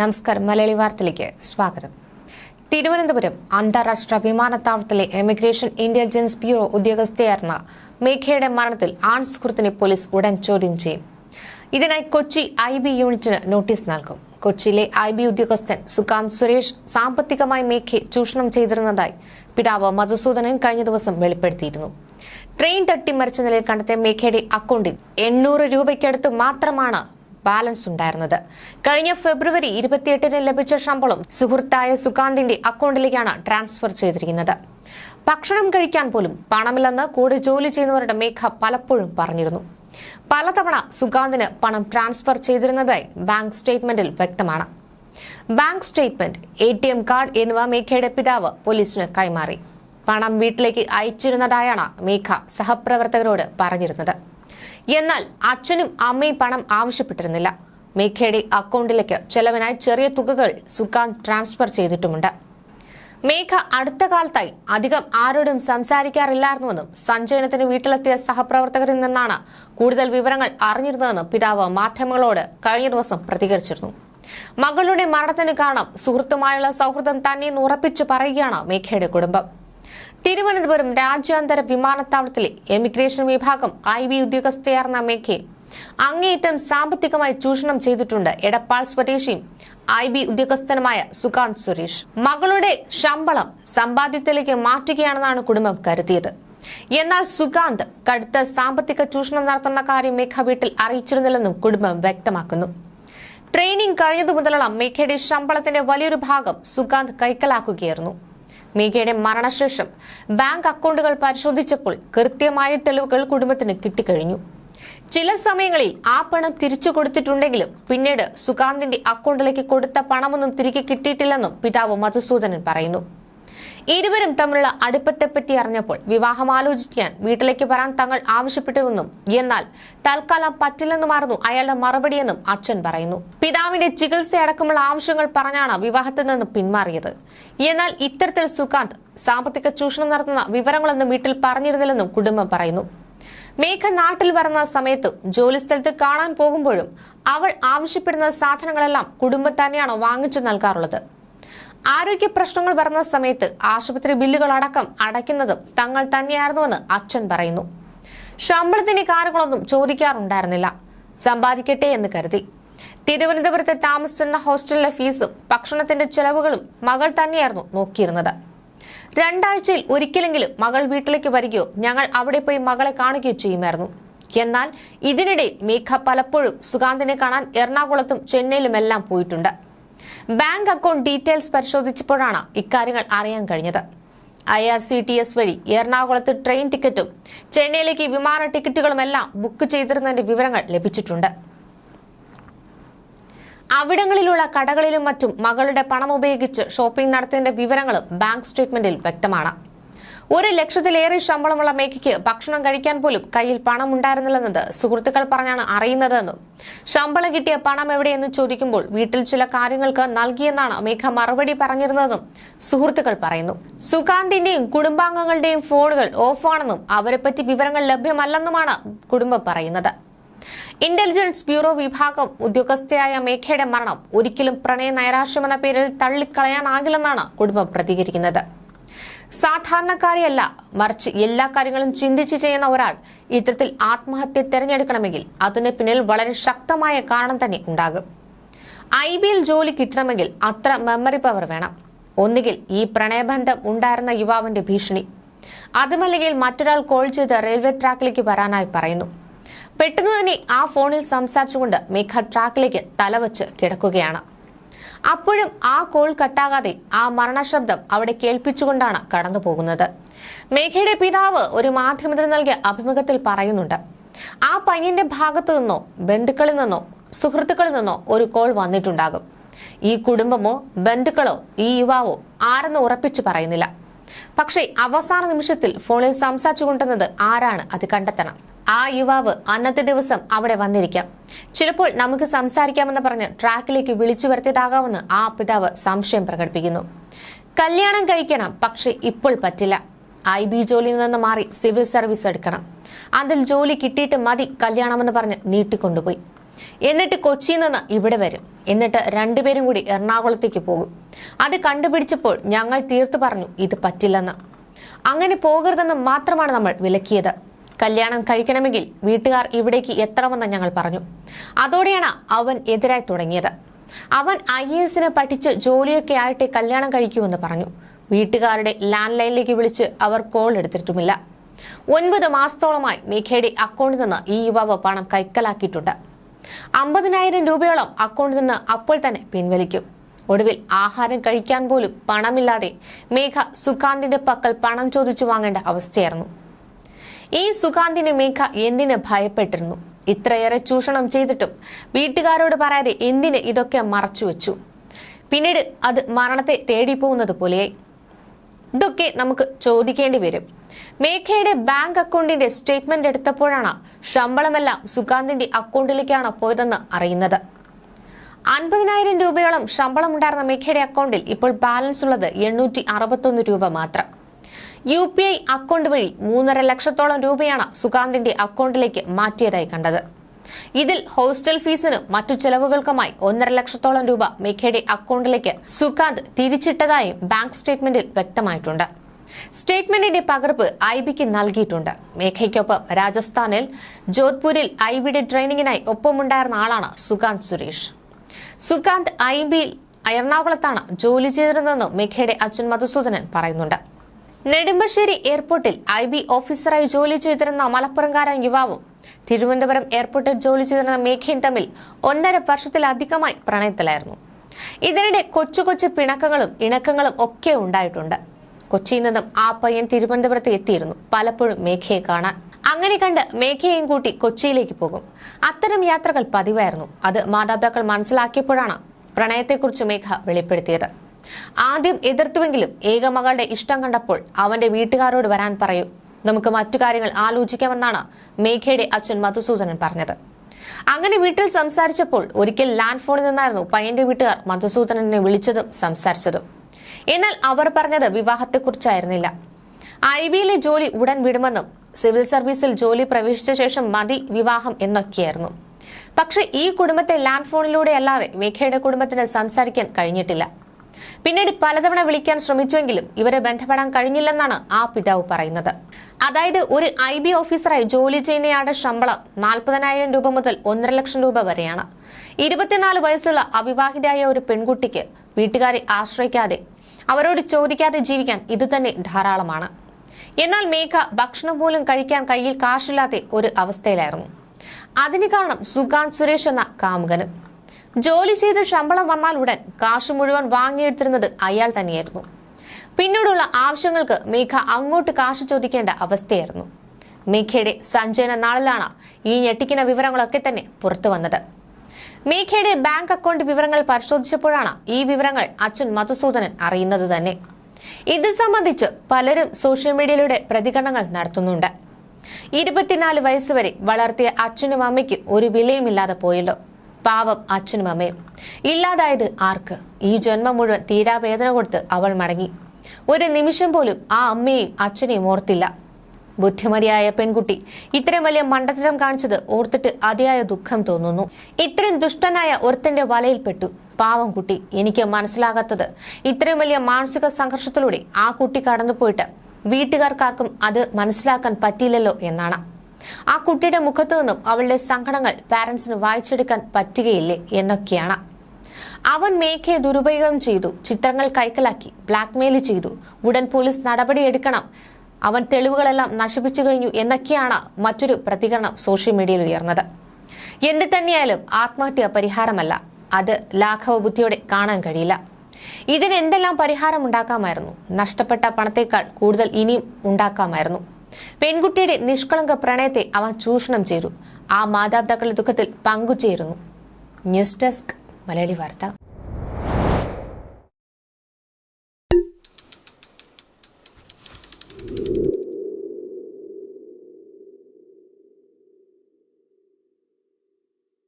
നമസ്കാരം. മലയാളി വാർത്തയിലേക്ക് സ്വാഗതം. തിരുവനന്തപുരം അന്താരാഷ്ട്ര വിമാനത്താവളത്തിലെ എമിഗ്രേഷൻ ഇന്റലിജൻസ് ബ്യൂറോ ഉദ്യോഗസ്ഥയായിരുന്ന മേഘയുടെ മരണത്തിൽ ആൺ സുഹൃത്തിനെ പോലീസ് ഉടൻ ചോദ്യം ചെയ്യും. ഇതിനായി കൊച്ചി ഐ ബി യൂണിറ്റിന് നോട്ടീസ് നൽകും. കൊച്ചിയിലെ ഐ ബി ഉദ്യോഗസ്ഥൻ സുകാന്ത് സുരേഷ് സാമ്പത്തികമായി മേഘയെ ചൂഷണം ചെയ്തിരുന്നതായി പിതാവ് മധുസൂദനൻ കഴിഞ്ഞ ദിവസം വെളിപ്പെടുത്തിയിരുന്നു. ട്രെയിൻ തട്ടി മരിച്ച നിലയിൽ കണ്ടെത്തിയ മേഘയുടെ അക്കൗണ്ടിൽ എണ്ണൂറ് രൂപയ്ക്കടുത്ത് മാത്രമാണ് ബാലൻസ് ഉണ്ടായിരുന്നത്. കഴിഞ്ഞ ഫെബ്രുവരി ഇരുപത്തിയെട്ടിന് ലഭിച്ച ശമ്പളം സുഹൃത്തായ സുകാന്തിന്റെ അക്കൗണ്ടിലേക്കാണ് ട്രാൻസ്ഫർ ചെയ്തിരിക്കുന്നത്. ഭക്ഷണം കഴിക്കാൻ പോലും പണമില്ലെന്ന് കൂടെ ജോലി ചെയ്യുന്നവരുടെ മേഘ പലപ്പോഴും പറഞ്ഞിരുന്നു. പലതവണ സുകാന്തിന് പണം ട്രാൻസ്ഫർ ചെയ്തിരുന്നതായി ബാങ്ക് സ്റ്റേറ്റ്മെന്റിൽ വ്യക്തമാണ്. Bank statement A T M card എന്നിവ മേഘയുടെ പിതാവ് പോലീസിന് കൈമാറി. പണം വീട്ടിലേക്ക് അയച്ചിരുന്നതായാണ് മേഘ സഹപ്രവർത്തകരോട് പറഞ്ഞിരുന്നത്. എന്നാൽ അച്ഛനും അമ്മയും പണം ആവശ്യപ്പെട്ടിരുന്നില്ല. മേഘയുടെ അക്കൗണ്ടിലേക്ക് ചെലവിനായി ചെറിയ തുകകൾ സുകാന്ത് ട്രാൻസ്ഫർ ചെയ്തിട്ടുമുണ്ട്. മേഘ അടുത്ത കാലത്തായി അധികം ആരോടും സംസാരിക്കാറില്ലായിരുന്നുവെന്നും സഞ്ജയനത്തിന് വീട്ടിലെത്തിയ സഹപ്രവർത്തകരിൽ നിന്നാണ് കൂടുതൽ വിവരങ്ങൾ അറിഞ്ഞിരുന്നതെന്നും പിതാവ് മാധ്യമങ്ങളോട് കഴിഞ്ഞ ദിവസം പ്രതികരിച്ചിരുന്നു. മകളുടെ മരണത്തിന് കാരണം സുഹൃത്തുമായുള്ള സൗഹൃദം തന്നെ ഉറപ്പിച്ചു പറയുകയാണ് മേഘയുടെ കുടുംബം. തിരുവനന്തപുരം രാജ്യാന്തര വിമാനത്താവളത്തിലെ എമിഗ്രേഷൻ വിഭാഗം ഐ ബി ഉദ്യോഗസ്ഥയാർന്ന മേഘയെ അങ്ങേയറ്റം സാമ്പത്തികമായി ചൂഷണം ചെയ്തിട്ടുണ്ട് എടപ്പാൾ സ്വദേശിയും ഐ ബി ഉദ്യോഗസ്ഥനുമായ സുകാന്ത് സുരേഷ്. മകളുടെ ശമ്പളം സമ്പാദ്യത്തിലേക്ക് മാറ്റുകയാണെന്നാണ് കുടുംബം കരുതിയത്. എന്നാൽ സുകാന്ത് കടുത്ത സാമ്പത്തിക ചൂഷണം നടത്തുന്ന കാര്യം മേഘ വീട്ടിൽ അറിയിച്ചിരുന്നില്ലെന്നും കുടുംബം വ്യക്തമാക്കുന്നു. ട്രെയിനിങ് കഴിഞ്ഞതു മുതലുള്ള മേഘയുടെ ശമ്പളത്തിന്റെ വലിയൊരു ഭാഗം സുകാന്ത് കൈക്കലാക്കുകയായിരുന്നു. മേഘയുടെ മരണശേഷം ബാങ്ക് അക്കൗണ്ടുകൾ പരിശോധിച്ചപ്പോൾ കൃത്യമായ തെളിവുകൾ കുടുംബത്തിന് കിട്ടിക്കഴിഞ്ഞു. ചില സമയങ്ങളിൽ ആ പണം തിരിച്ചു കൊടുത്തിട്ടുണ്ടെങ്കിലും പിന്നീട് സുകാന്തിന്റെ അക്കൗണ്ടിലേക്ക് കൊടുത്ത പണമൊന്നും തിരികെ കിട്ടിയിട്ടില്ലെന്നും പിതാവ് മധുസൂദനൻ പറയുന്നു. ഇരുവരും തമ്മിലുള്ള അടുപ്പത്തെപ്പറ്റി അറിഞ്ഞപ്പോൾ വിവാഹം ആലോചിക്കാൻ വീട്ടിലേക്ക് വരാൻ തങ്ങൾ ആവശ്യപ്പെട്ടുവെന്നും എന്നാൽ തൽക്കാലം പറ്റില്ലെന്നുമായിരുന്നു അയാളുടെ മറുപടിയെന്നും അച്ഛൻ പറയുന്നു. പിതാവിന്റെ ചികിത്സയടക്കമുള്ള ആവശ്യങ്ങൾ പറഞ്ഞാണ് വിവാഹത്തിൽ നിന്ന് പിന്മാറിയത്. എന്നാൽ ഇത്തരത്തിൽ സുകാന്ത് സാമ്പത്തിക ചൂഷണം നടത്തുന്ന വിവരങ്ങളൊന്നും വീട്ടിൽ പറഞ്ഞിരുന്നില്ലെന്നും കുടുംബം പറയുന്നു. മേഘ നാട്ടിൽ വരുന്ന സമയത്തും ജോലിസ്ഥലത്ത് കാണാൻ പോകുമ്പോഴും അവൾ ആവശ്യപ്പെടുന്ന സാധനങ്ങളെല്ലാം കുടുംബം തന്നെയാണ് വാങ്ങിച്ചു നൽകാറുള്ളത്? ആരോഗ്യ പ്രശ്നങ്ങൾ വരുന്ന സമയത്ത് ആശുപത്രി ബില്ലുകൾ അടക്കം അടയ്ക്കുന്നതും തങ്ങൾ തന്നെയായിരുന്നുവെന്ന് അച്ഛൻ പറയുന്നു. ശമ്പളത്തിന് കാര്യങ്ങളൊന്നും ചോദിക്കാറുണ്ടായിരുന്നില്ല. സമ്പാദിക്കട്ടെ എന്ന് കരുതി. തിരുവനന്തപുരത്ത് താമസിച്ചിരുന്ന ഹോസ്റ്റലിലെ ഫീസും ഭക്ഷണത്തിന്റെ ചെലവുകളും മകൾ തന്നെയായിരുന്നു നോക്കിയിരുന്നത്. രണ്ടാഴ്ചയിൽ ഒരിക്കലെങ്കിലും മകൾ വീട്ടിലേക്ക് വരികയോ ഞങ്ങൾ അവിടെ പോയി മകളെ കാണുകയോ ചെയ്യുമായിരുന്നു. എന്നാൽ ഇതിനിടെ മേഘ പലപ്പോഴും സുകാന്തിനെ കാണാൻ എറണാകുളത്തും ചെന്നൈയിലുമെല്ലാം പോയിട്ടുണ്ട്. ബാങ്ക് അക്കൗണ്ട് ഡീറ്റെയിൽസ് പരിശോധിച്ചപ്പോഴാണ് ഇക്കാര്യങ്ങൾ അറിയാൻ കഴിഞ്ഞത്. I R C T S വഴി എറണാകുളത്ത് ട്രെയിൻ ടിക്കറ്റും ചെന്നൈയിലേക്ക് വിമാന ടിക്കറ്റുകളുമെല്ലാം ബുക്ക് ചെയ്തിരുന്നതിന്റെ വിവരങ്ങൾ ലഭിച്ചിട്ടുണ്ട്. അവിടങ്ങളിലുള്ള കടകളിലും മറ്റും മകളുടെ പണം ഉപയോഗിച്ച് ഷോപ്പിംഗ് നടത്തിയതിന്റെ വിവരങ്ങളും ബാങ്ക് സ്റ്റേറ്റ്മെന്റിൽ വ്യക്തമാണ്. ഒരു ലക്ഷത്തിലേറെ ശമ്പളമുള്ള മേഘയ്ക്ക് ഭക്ഷണം കഴിക്കാൻ പോലും കയ്യിൽ പണം ഉണ്ടായിരുന്നില്ലെന്നത് സുഹൃത്തുക്കൾ പറഞ്ഞാണ് അറിയുന്നതെന്നും. ശമ്പളം കിട്ടിയ പണം എവിടെയെന്ന് ചോദിക്കുമ്പോൾ വീട്ടിൽ ചില കാര്യങ്ങൾക്ക് നൽകിയെന്നാണ് മേഘ മറുപടി പറഞ്ഞിരുന്നതെന്നും സുഹൃത്തുക്കൾ പറയുന്നു. സുകാന്തിന്റെയും കുടുംബാംഗങ്ങളുടെയും ഫോണുകൾ ഓഫാണെന്നും അവരെപ്പറ്റി വിവരങ്ങൾ ലഭ്യമല്ലെന്നുമാണ് കുടുംബം പറയുന്നത്. ഇന്റലിജൻസ് ബ്യൂറോ വിഭാഗം ഉദ്യോഗസ്ഥയായ മേഘയുടെ മരണം ഒരിക്കലും പ്രണയ നൈരാശ്യമെന്ന പേരിൽ തള്ളിക്കളയാനാകില്ലെന്നാണ് കുടുംബം പ്രതികരിക്കുന്നത്. സാധാരണക്കാരെയല്ല മറിച്ച് എല്ലാ കാര്യങ്ങളും ചിന്തിച്ച് ചെയ്യുന്ന ഒരാൾ ഇത്തരത്തിൽ ആത്മഹത്യ തിരഞ്ഞെടുക്കണമെങ്കിൽ അതിന് പിന്നിൽ വളരെ ശക്തമായ കാരണം തന്നെ ഉണ്ടാകും. ഐ ബിയിൽ ജോലി കിട്ടണമെങ്കിൽ അത്ര മെമ്മറി പവർ വേണം. ഒന്നുകിൽ ഈ പ്രണയബന്ധം ഉണ്ടായിരുന്ന യുവാവിന്റെ ഭീഷണി. അതുമല്ലെങ്കിൽ മറ്റൊരാൾ കോൾ ചെയ്ത് റെയിൽവേ ട്രാക്കിലേക്ക് വരാനായി പറയുന്നു. പെട്ടെന്ന് തന്നെ ആ ഫോണിൽ സംസാരിച്ചുകൊണ്ട് മേഘ ട്രാക്കിലേക്ക് തലവച്ച് കിടക്കുകയാണ്. അപ്പോഴും ആ കോൾ കട്ടാകാതെ ആ മരണശബ്ദം അവിടെ കേൾപ്പിച്ചുകൊണ്ടാണ് കടന്നു പോകുന്നത്. മേഘയുടെ പിതാവ് ഒരു മാധ്യമത്തിന് നൽകിയ അഭിമുഖത്തിൽ പറയുന്നുണ്ട് ആ പയ്യന്റെ ഭാഗത്തു നിന്നോ ബന്ധുക്കളിൽ നിന്നോ സുഹൃത്തുക്കളിൽ നിന്നോ ഒരു കോൾ വന്നിട്ടുണ്ടാകും. ഈ കുടുംബമോ ബന്ധുക്കളോ ഈ യുവാവോ ആരെന്ന് ഉറപ്പിച്ചു പറയുന്നില്ല. പക്ഷേ അവസാന നിമിഷത്തിൽ ഫോണിൽ സംസാരിച്ചു കൊണ്ടുവന്നത് ആരാണ്? അത് കണ്ടെത്തണം. ആ യുവാവ് അന്നത്തെ ദിവസം അവിടെ വന്നിരിക്കാം. ചിലപ്പോൾ നമുക്ക് സംസാരിക്കാമെന്ന് പറഞ്ഞ് ട്രാക്കിലേക്ക് വിളിച്ചു വരുത്തിയതാകാമെന്ന് ആ പിതാവ് സംശയം പ്രകടിപ്പിക്കുന്നു. കല്യാണം കഴിക്കണം പക്ഷെ ഇപ്പോൾ പറ്റില്ല. ഐ ബി ജോലിയിൽ നിന്ന് മാറി സിവിൽ സർവീസ് എടുക്കണം. അതിൽ ജോലി കിട്ടിയിട്ട് മതി കല്യാണമെന്ന് പറഞ്ഞ് നീട്ടിക്കൊണ്ടുപോയി. എന്നിട്ട് കൊച്ചിയിൽ നിന്ന് ഇവിടെ വരും. എന്നിട്ട് രണ്ടുപേരും കൂടി എറണാകുളത്തേക്ക് പോകും. അത് കണ്ടുപിടിച്ചപ്പോൾ ഞങ്ങൾ തീർത്തു പറഞ്ഞു ഇത് പറ്റില്ലെന്ന്. അങ്ങനെ പോകരുതെന്ന് മാത്രമാണ് നമ്മൾ വിലക്കിയത്. കല്യാണം കഴിക്കണമെങ്കിൽ വീട്ടുകാർ ഇവിടേക്ക് എത്തണമെന്ന് ഞങ്ങൾ പറഞ്ഞു. അതോടെയാണ് അവൻ എതിരായി തുടങ്ങിയത്. അവൻ ഐ എസിനെ പഠിച്ച് ജോലിയൊക്കെ ആയിട്ട് കല്യാണം കഴിക്കുമെന്ന് പറഞ്ഞു. വീട്ടുകാരുടെ ലാൻഡ് ലൈനിലേക്ക് വിളിച്ച് അവർ കോൾ എടുത്തിട്ടുമില്ല. ഒൻപത് മാസത്തോളമായി മേഘയുടെ അക്കൗണ്ടിൽ നിന്ന് ഈ യുവാവ് പണം കൈക്കലാക്കിയിട്ടുണ്ട്. അമ്പതിനായിരം രൂപയോളം അക്കൗണ്ടിൽ നിന്ന് അപ്പോൾ തന്നെ പിൻവലിക്കും. ഒടുവിൽ ആഹാരം കഴിക്കാൻ പോലും പണമില്ലാതെ മേഘ സുഖാന്തിന്റെ പക്കൽ പണം ചോദിച്ചു വാങ്ങേണ്ട അവസ്ഥയായിരുന്നു. ഈ സുകാന്തിന് മേഘ എന്തിന് ഭയപ്പെട്ടിരുന്നു? ഇത്രയേറെ ചൂഷണം ചെയ്തിട്ടും വീട്ടുകാരോട് പറയാതെ എന്തിന് ഇതൊക്കെ മറച്ചുവെച്ചു പിന്നീട് അത് മരണത്തെ തേടിപ്പോകുന്നത് പോലെയായി. ഇതൊക്കെ നമുക്ക് ചോദിക്കേണ്ടി വരും. മേഘയുടെ ബാങ്ക് അക്കൗണ്ടിന്റെ സ്റ്റേറ്റ്മെന്റ് എടുത്തപ്പോഴാണ് ശമ്പളമെല്ലാം സുകാന്തിന്റെ അക്കൗണ്ടിലേക്കാണ് പോയതെന്ന് അറിയുന്നത്. അൻപതിനായിരം രൂപയോളം ശമ്പളം ഉണ്ടായിരുന്ന മേഘയുടെ അക്കൗണ്ടിൽ ഇപ്പോൾ ബാലൻസ് ഉള്ളത് എണ്ണൂറ്റി അറുപത്തൊന്ന് രൂപ മാത്രം. യു പി ഐ അക്കൗണ്ട് വഴി മൂന്നര ലക്ഷത്തോളം രൂപയാണ് സുകാന്തിന്റെ അക്കൗണ്ടിലേക്ക് മാറ്റിയതായി കണ്ടത്. ഇതിൽ ഹോസ്റ്റൽ ഫീസിനും മറ്റു ചെലവുകൾക്കുമായി ഒന്നര ലക്ഷത്തോളം രൂപ മേഘയുടെ അക്കൗണ്ടിലേക്ക് സുകാന്ത് തിരിച്ചിട്ടതായും ബാങ്ക് സ്റ്റേറ്റ്മെന്റിൽ വ്യക്തമായിട്ടുണ്ട്. സ്റ്റേറ്റ്മെന്റിന്റെ പകർപ്പ് ഐ ബിക്ക് നൽകിയിട്ടുണ്ട്. മേഘയ്ക്കൊപ്പം രാജസ്ഥാനിൽ ജോധ്പൂരിൽ ഐ ബിയുടെ ട്രെയിനിങ്ങിനായി ഒപ്പമുണ്ടായിരുന്ന ആളാണ് സുകാന്ത് സുരേഷ്. സുകാന്ത് ഐ ബിയിൽ എറണാകുളത്താണ് ജോലി ചെയ്തിരുന്നതെന്നും മേഘയുടെ അച്ഛൻ മധുസൂദനൻ പറയുന്നുണ്ട്. നെടുമ്പശ്ശേരി എയർപോർട്ടിൽ ഐ ബി ഓഫീസറായി ജോലി ചെയ്തിരുന്ന മലപ്പുറംകാരൻ യുവാവും തിരുവനന്തപുരം എയർപോർട്ടിൽ ജോലി ചെയ്തിരുന്ന മേഘയും തമ്മിൽ ഒന്നര വർഷത്തിലധികമായി പ്രണയത്തിലായിരുന്നു. ഇതിനിടെ കൊച്ചു കൊച്ചു പിണക്കങ്ങളും ഇണക്കങ്ങളും ഒക്കെ ഉണ്ടായിട്ടുണ്ട്. കൊച്ചിയിൽ നിന്നും ആ പയ്യൻ തിരുവനന്തപുരത്ത് എത്തിയിരുന്നു. പലപ്പോഴും മേഘയെ കാണാൻ. അങ്ങനെ കണ്ട് മേഘയെയും കൂട്ടി കൊച്ചിയിലേക്ക് പോകും. അത്തരം യാത്രകൾ പതിവായിരുന്നു. അത് മാതാപിതാക്കൾ മനസ്സിലാക്കിയപ്പോഴാണ് പ്രണയത്തെക്കുറിച്ച് മേഘ വെളിപ്പെടുത്തിയത്. ആദ്യം എതിർത്തുവെങ്കിലും ഏകമകളുടെ ഇഷ്ടം കണ്ടപ്പോൾ അവന്റെ വീട്ടുകാരോട് വരാൻ പറയും. നമുക്ക് മറ്റു കാര്യങ്ങൾ ആലോചിക്കാമെന്നാണ് മേഘയുടെ അച്ഛൻ മധുസൂദനൻ പറഞ്ഞത്. അങ്ങനെ വീട്ടിൽ സംസാരിച്ചപ്പോൾ ഒരിക്കൽ ലാൻഡ് ഫോണിൽ നിന്നായിരുന്നു പയ്യന്റെ വീട്ടുകാർ മധുസൂദനനെ വിളിച്ചതും സംസാരിച്ചതും. എന്നാൽ അവർ പറഞ്ഞത് വിവാഹത്തെക്കുറിച്ചായിരുന്നില്ല. ഐ ബിയിലെ ജോലി ഉടൻ വിടുമെന്നും സിവിൽ സർവീസിൽ ജോലി പ്രവേശിച്ച ശേഷം മതി വിവാഹം എന്നൊക്കെയായിരുന്നു. പക്ഷേ ഈ കുടുംബത്തെ ലാൻഡ് ഫോണിലൂടെ അല്ലാതെ മേഘയുടെ കുടുംബത്തിന് സംസാരിക്കാൻ കഴിഞ്ഞിട്ടില്ല. പിന്നീട് പലതവണ വിളിക്കാൻ ശ്രമിച്ചുവെങ്കിലും ഇവരെ ബന്ധപ്പെടാൻ കഴിഞ്ഞില്ലെന്നാണ് ആ പിതാവ് പറയുന്നത്. അതായത് ഒരു ഐ ബി ഓഫീസറായി ജോലി ചെയ്യുന്നയാളുടെ ശമ്പളം നാൽപ്പതിനായിരം രൂപ മുതൽ ഒന്നര ലക്ഷം രൂപ വരെയാണ്. ഇരുപത്തിനാല് വയസ്സുള്ള അവിവാഹിതയായ ഒരു പെൺകുട്ടിക്ക് വീട്ടുകാരെ ആശ്രയിക്കാതെ അവരോട് ചോദിക്കാതെ ജീവിക്കാൻ ഇതുതന്നെ ധാരാളമാണ്. എന്നാൽ മേഘ ഭക്ഷണം പോലും കഴിക്കാൻ കയ്യിൽ കാശില്ലാത്ത ഒരു അവസ്ഥയിലായിരുന്നു. അതിന് കാരണം സുഗാന്ത് സുരേഷ് എന്ന കാമുകനും. ജോലി ചെയ്ത് ശമ്പളം വന്നാൽ ഉടൻ കാശ് മുഴുവൻ വാങ്ങിയെടുത്തിരുന്നത് അയാൾ തന്നെയായിരുന്നു. പിന്നീടുള്ള ആവശ്യങ്ങൾക്ക് മേഘ അങ്ങോട്ട് കാശ് ചോദിക്കേണ്ട അവസ്ഥയായിരുന്നു. മേഘയുടെ സഞ്ചയന നാളിലാണ് ഈ ഞെട്ടിക്കുന്ന വിവരങ്ങളൊക്കെ തന്നെ പുറത്തു വന്നത്. മേഘയുടെ ബാങ്ക് അക്കൗണ്ട് വിവരങ്ങൾ പരിശോധിച്ചപ്പോഴാണ് ഈ വിവരങ്ങൾ അച്ഛൻ മധുസൂദനൻ അറിയുന്നത് തന്നെ. ഇത് സംബന്ധിച്ച് പലരും സോഷ്യൽ മീഡിയയിലൂടെ പ്രതികരണങ്ങൾ നടത്തുന്നുണ്ട്. ഇരുപത്തിനാല് വയസ്സുവരെ വളർത്തിയ അച്ഛനും അമ്മയ്ക്കും ഒരു വിലയുമില്ലാതെ പോയല്ലോ. പാവം അച്ഛനും അമ്മയും. ഇല്ലാതായത് ആർക്ക്? ഈ ജന്മം മുഴുവൻ തീരാവേദന കൊടുത്ത് അവൾ മടങ്ങി. ഒരു നിമിഷം പോലും ആ അമ്മയെയും അച്ഛനെയും ഓർത്തില്ല. ബുദ്ധിമതിയായ പെൺകുട്ടി ഇത്രയും വലിയ മണ്ടത്തരം കാണിച്ചത് ഓർത്തിട്ട് അതിയായ ദുഃഖം തോന്നുന്നു. ഇത്രയും ദുഷ്ടനായ ഒരുത്തന്റെ വലയിൽപ്പെട്ടു. പാവം കുട്ടി എനിക്ക് മനസ്സിലാകാത്തത് ഇത്രയും വലിയ മാനസിക സംഘർഷത്തിലൂടെ ആ കുട്ടി കടന്നുപോയിട്ട് വീട്ടുകാർക്കാർക്കും അത് മനസ്സിലാക്കാൻ പറ്റിയില്ലല്ലോ എന്നാണ്. ആ കുട്ടിയുടെ മുഖത്തു നിന്നും അവളുടെ സങ്കടങ്ങൾ പാരന്റ്സിന് വായിച്ചെടുക്കാൻ പറ്റുകയില്ലേ എന്നൊക്കെയാണ്. അവൻ മേഘയെ ദുരുപയോഗം ചെയ്തു ചിത്രങ്ങൾ കൈക്കലാക്കി ബ്ലാക്ക്മെയിൽ ചെയ്തു. ഉടൻ പോലീസ് നടപടിയെടുക്കണം അവൻ തെളിവുകളെല്ലാം നശിപ്പിച്ചു കഴിഞ്ഞു എന്നൊക്കെയാണ് മറ്റൊരു പ്രതികരണം സോഷ്യൽ മീഡിയയിൽ ഉയർന്നത്. എന്ത് തന്നെയായാലും ആത്മഹത്യ പരിഹാരമല്ല. അത് ലാഘവ ബുദ്ധിയോടെ കാണാൻ കഴിയില്ല. ഇതിനെന്തെല്ലാം പരിഹാരം ഉണ്ടാക്കാമായിരുന്നു? നഷ്ടപ്പെട്ട പണത്തേക്കാൾ കൂടുതൽ ഇനിയും ഉണ്ടാക്കാമായിരുന്നു. പെൺകുട്ടിയുടെ നിഷ്കളങ്ക പ്രണയത്തെ അവൻ ചൂഷണം ചെയ്തു. ആ മാതാപിതാക്കളുടെ ദുഃഖത്തിൽ പങ്കുചേരുന്നു. ന്യൂസ് ഡെസ്ക് മലയാളി വാർത്ത.